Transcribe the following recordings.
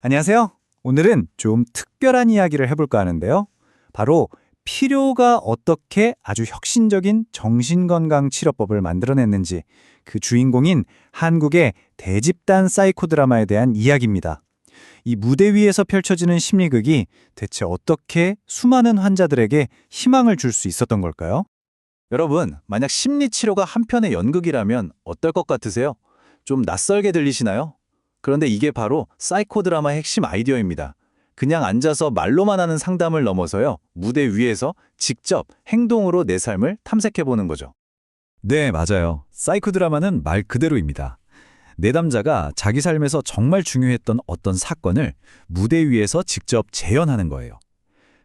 안녕하세요. 오늘은 좀 특별한 이야기를 해볼까 하는데요. 바로 필요가 어떻게 아주 혁신적인 정신건강 치료법을 만들어냈는지 그 주인공인 한국의 대집단 사이코 드라마에 대한 이야기입니다. 이 무대 위에서 펼쳐지는 심리극이 대체 어떻게 수많은 환자들에게 희망을 줄 수 있었던 걸까요? 여러분, 만약 심리치료가 한편의 연극이라면 어떨 것 같으세요? 좀 낯설게 들리시나요? 그런데 이게 바로 사이코 드라마의 핵심 아이디어입니다. 그냥 앉아서 말로만 하는 상담을 넘어서요. 무대 위에서 직접 행동으로 내 삶을 탐색해 보는 거죠. 네, 맞아요. 사이코 드라마는 말 그대로입니다. 내담자가 자기 삶에서 정말 중요했던 어떤 사건을 무대 위에서 직접 재현하는 거예요.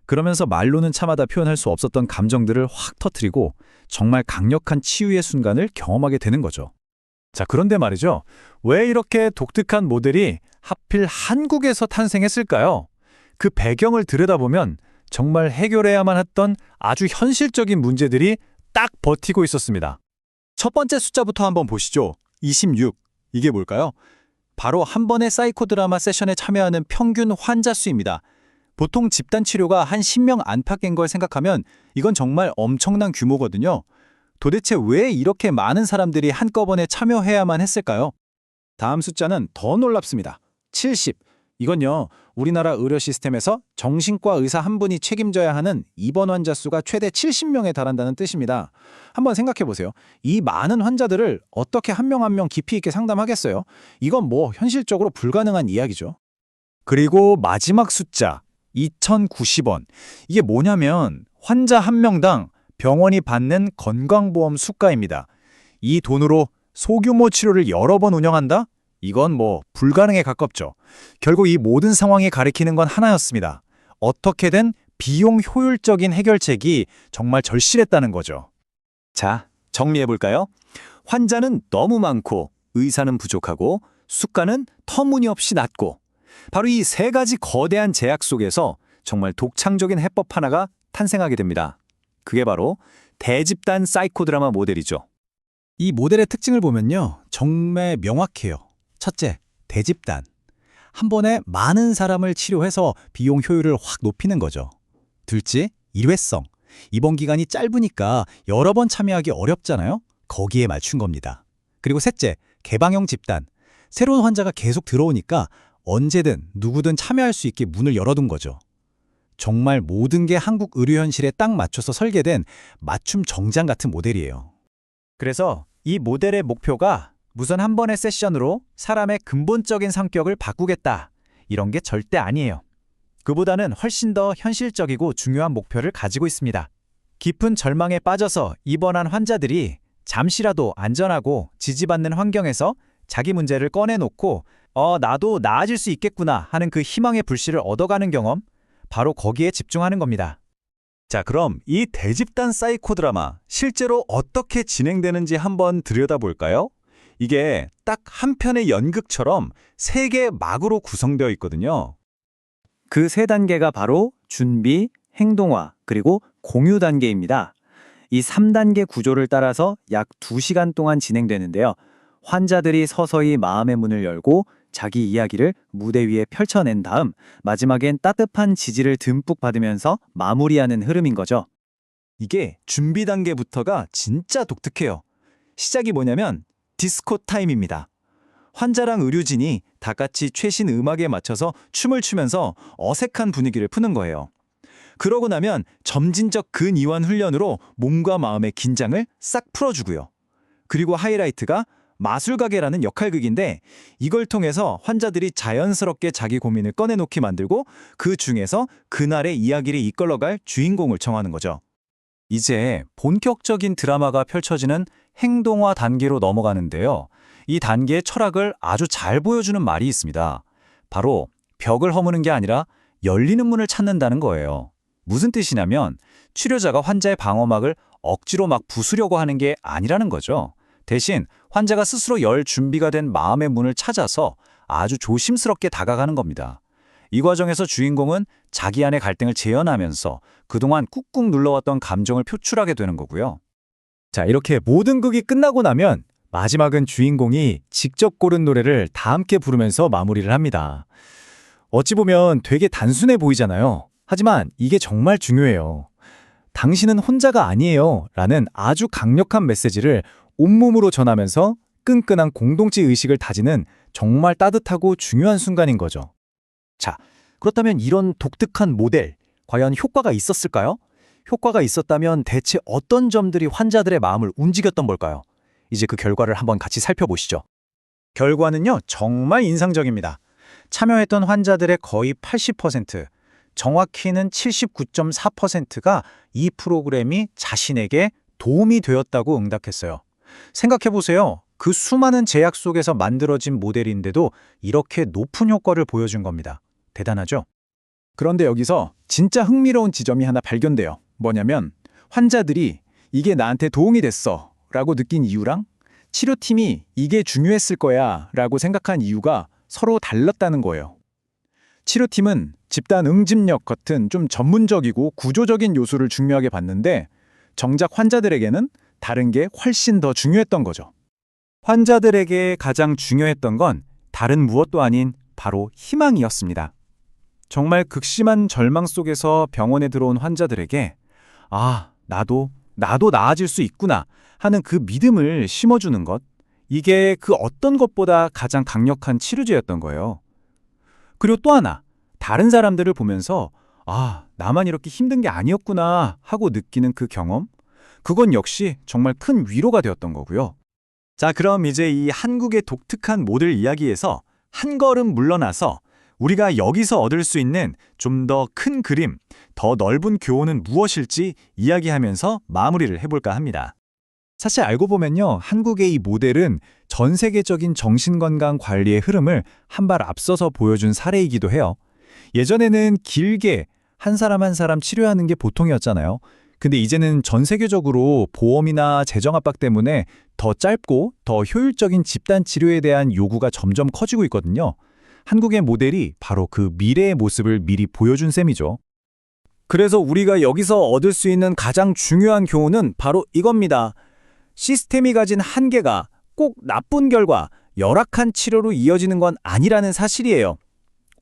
그러면서 말로는 차마다 표현할 수 없었던 감정들을 확 터트리고 정말 강력한 치유의 순간을 경험하게 되는 거죠. 자, 그런데 말이죠. 왜 이렇게 독특한 모델이 하필 한국에서 탄생했을까요? 그 배경을 들여다보면 정말 해결해야만 했던 아주 현실적인 문제들이 딱 버티고 있었습니다. 첫 번째 숫자부터 한번 보시죠. 26. 이게 뭘까요? 바로 한 번의 사이코 드라마 세션에 참여하는 평균 환자 수입니다. 보통 집단 치료가 한 10명 안팎인 걸 생각하면 이건 정말 엄청난 규모거든요. 도대체 왜 이렇게 많은 사람들이 한꺼번에 참여해야만 했을까요? 다음 숫자는 더 놀랍습니다. 70. 이건요, 우리나라 의료 시스템에서 정신과 의사 한 분이 책임져야 하는 입원 환자 수가 최대 70명에 달한다는 뜻입니다. 한번 생각해 보세요. 이 많은 환자들을 어떻게 한 명 한명 깊이 있게 상담하겠어요? 이건 뭐 현실적으로 불가능한 이야기죠. 그리고 마지막 숫자 2090원. 이게 뭐냐면 환자 한 명당 병원이 받는 건강보험 수가입니다. 이 돈으로 소규모 치료를 여러 번 운영한다? 이건 뭐 불가능에 가깝죠. 결국 이 모든 상황이 가리키는 건 하나였습니다. 어떻게든 비용 효율적인 해결책이 정말 절실했다는 거죠. 자, 정리해볼까요? 환자는 너무 많고 의사는 부족하고 수가는 터무니없이 낮고 바로 이 세 가지 거대한 제약 속에서 정말 독창적인 해법 하나가 탄생하게 됩니다. 그게 바로 대집단 사이코 드라마 모델이죠. 이 모델의 특징을 보면요. 정말 명확해요. 첫째, 대집단. 한 번에 많은 사람을 치료해서 비용 효율을 확 높이는 거죠. 둘째, 일회성. 입원 기간이 짧으니까 여러 번 참여하기 어렵잖아요. 거기에 맞춘 겁니다. 그리고 셋째, 개방형 집단. 새로운 환자가 계속 들어오니까 언제든 누구든 참여할 수 있게 문을 열어둔 거죠. 정말 모든 게 한국 의료 현실에 딱 맞춰서 설계된 맞춤 정장 같은 모델이에요. 그래서 이 모델의 목표가 무슨 한 번의 세션으로 사람의 근본적인 성격을 바꾸겠다. 이런 게 절대 아니에요. 그보다는 훨씬 더 현실적이고 중요한 목표를 가지고 있습니다. 깊은 절망에 빠져서 입원한 환자들이 잠시라도 안전하고 지지받는 환경에서 자기 문제를 꺼내놓고 어, 나도 나아질 수 있겠구나 하는 그 희망의 불씨를 얻어가는 경험, 바로 거기에 집중하는 겁니다. 자, 그럼 이 대집단 사이코 드라마 실제로 어떻게 진행되는지 한번 들여다볼까요? 이게 딱 한 편의 연극처럼 세 개의 막으로 구성되어 있거든요. 그 세 단계가 바로 준비, 행동화, 그리고 공유 단계입니다. 이 3단계 구조를 따라서 약 2시간 동안 진행되는데요. 환자들이 서서히 마음의 문을 열고 자기 이야기를 무대 위에 펼쳐낸 다음 마지막엔 따뜻한 지지를 듬뿍 받으면서 마무리하는 흐름인 거죠. 이게 준비 단계부터가 진짜 독특해요. 시작이 뭐냐면 디스코 타임입니다. 환자랑 의료진이 다 같이 최신 음악에 맞춰서 춤을 추면서 어색한 분위기를 푸는 거예요. 그러고 나면 점진적 근이완 훈련으로 몸과 마음의 긴장을 싹 풀어주고요. 그리고 하이라이트가 마술가게라는 역할극인데 이걸 통해서 환자들이 자연스럽게 자기 고민을 꺼내놓게 만들고 그 중에서 그날의 이야기를 이끌어갈 주인공을 정하는 거죠. 이제 본격적인 드라마가 펼쳐지는 행동화 단계로 넘어가는데요. 이 단계의 철학을 아주 잘 보여주는 말이 있습니다. 바로 벽을 허무는 게 아니라 열리는 문을 찾는다는 거예요. 무슨 뜻이냐면 치료자가 환자의 방어막을 억지로 막 부수려고 하는 게 아니라는 거죠. 대신 환자가 스스로 열 준비가 된 마음의 문을 찾아서 아주 조심스럽게 다가가는 겁니다. 이 과정에서 주인공은 자기 안의 갈등을 재현하면서 그동안 꾹꾹 눌러왔던 감정을 표출하게 되는 거고요. 자, 이렇게 모든 극이 끝나고 나면 마지막은 주인공이 직접 고른 노래를 다 함께 부르면서 마무리를 합니다. 어찌 보면 되게 단순해 보이잖아요. 하지만 이게 정말 중요해요. 당신은 혼자가 아니에요. 라는 아주 강력한 메시지를 온몸으로 전하면서 끈끈한 공동체 의식을 다지는 정말 따뜻하고 중요한 순간인 거죠. 자, 그렇다면 이런 독특한 모델, 과연 효과가 있었을까요? 효과가 있었다면 대체 어떤 점들이 환자들의 마음을 움직였던 걸까요? 이제 그 결과를 한번 같이 살펴보시죠. 결과는요, 정말 인상적입니다. 참여했던 환자들의 거의 80%, 정확히는 79.4%가 이 프로그램이 자신에게 도움이 되었다고 응답했어요. 생각해보세요. 그 수많은 제약 속에서 만들어진 모델인데도 이렇게 높은 효과를 보여준 겁니다. 대단하죠? 그런데 여기서 진짜 흥미로운 지점이 하나 발견돼요. 뭐냐면 환자들이 이게 나한테 도움이 됐어 라고 느낀 이유랑 치료팀이 이게 중요했을 거야 라고 생각한 이유가 서로 달랐다는 거예요. 치료팀은 집단 응집력 같은 좀 전문적이고 구조적인 요소를 중요하게 봤는데 정작 환자들에게는 다른 게 훨씬 더 중요했던 거죠. 환자들에게 가장 중요했던 건 다른 무엇도 아닌 바로 희망이었습니다. 정말 극심한 절망 속에서 병원에 들어온 환자들에게 아, 나도, 나도 나아질 수 있구나 하는 그 믿음을 심어주는 것. 이게 그 어떤 것보다 가장 강력한 치료제였던 거예요. 그리고 또 하나, 다른 사람들을 보면서 아, 나만 이렇게 힘든 게 아니었구나 하고 느끼는 그 경험. 그건 역시 정말 큰 위로가 되었던 거고요. 자, 그럼 이제 이 한국의 독특한 모델 이야기에서 한 걸음 물러나서 우리가 여기서 얻을 수 있는 좀 더 큰 그림, 더 넓은 교훈은 무엇일지 이야기하면서 마무리를 해볼까 합니다. 사실 알고 보면요, 한국의 이 모델은 전 세계적인 정신건강 관리의 흐름을 한 발 앞서서 보여준 사례이기도 해요. 예전에는 길게 한 사람 한 사람 치료하는 게 보통이었잖아요. 근데 이제는 전 세계적으로 보험이나 재정 압박 때문에 더 짧고 더 효율적인 집단 치료에 대한 요구가 점점 커지고 있거든요. 한국의 모델이 바로 그 미래의 모습을 미리 보여준 셈이죠. 그래서 우리가 여기서 얻을 수 있는 가장 중요한 교훈은 바로 이겁니다. 시스템이 가진 한계가 꼭 나쁜 결과, 열악한 치료로 이어지는 건 아니라는 사실이에요.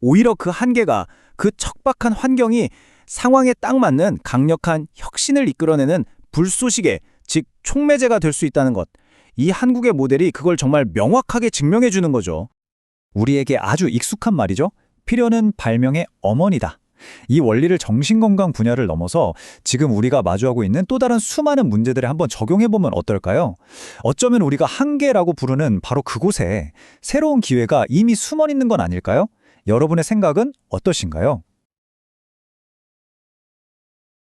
오히려 그 한계가 그 척박한 환경이 상황에 딱 맞는 강력한 혁신을 이끌어내는 불쏘시개, 즉 촉매제가 될 수 있다는 것. 이 한국의 모델이 그걸 정말 명확하게 증명해 주는 거죠. 우리에게 아주 익숙한 말이죠. 필요는 발명의 어머니다. 이 원리를 정신건강 분야를 넘어서 지금 우리가 마주하고 있는 또 다른 수많은 문제들에 한번 적용해보면 어떨까요? 어쩌면 우리가 한계라고 부르는 바로 그곳에 새로운 기회가 이미 숨어 있는 건 아닐까요? 여러분의 생각은 어떠신가요?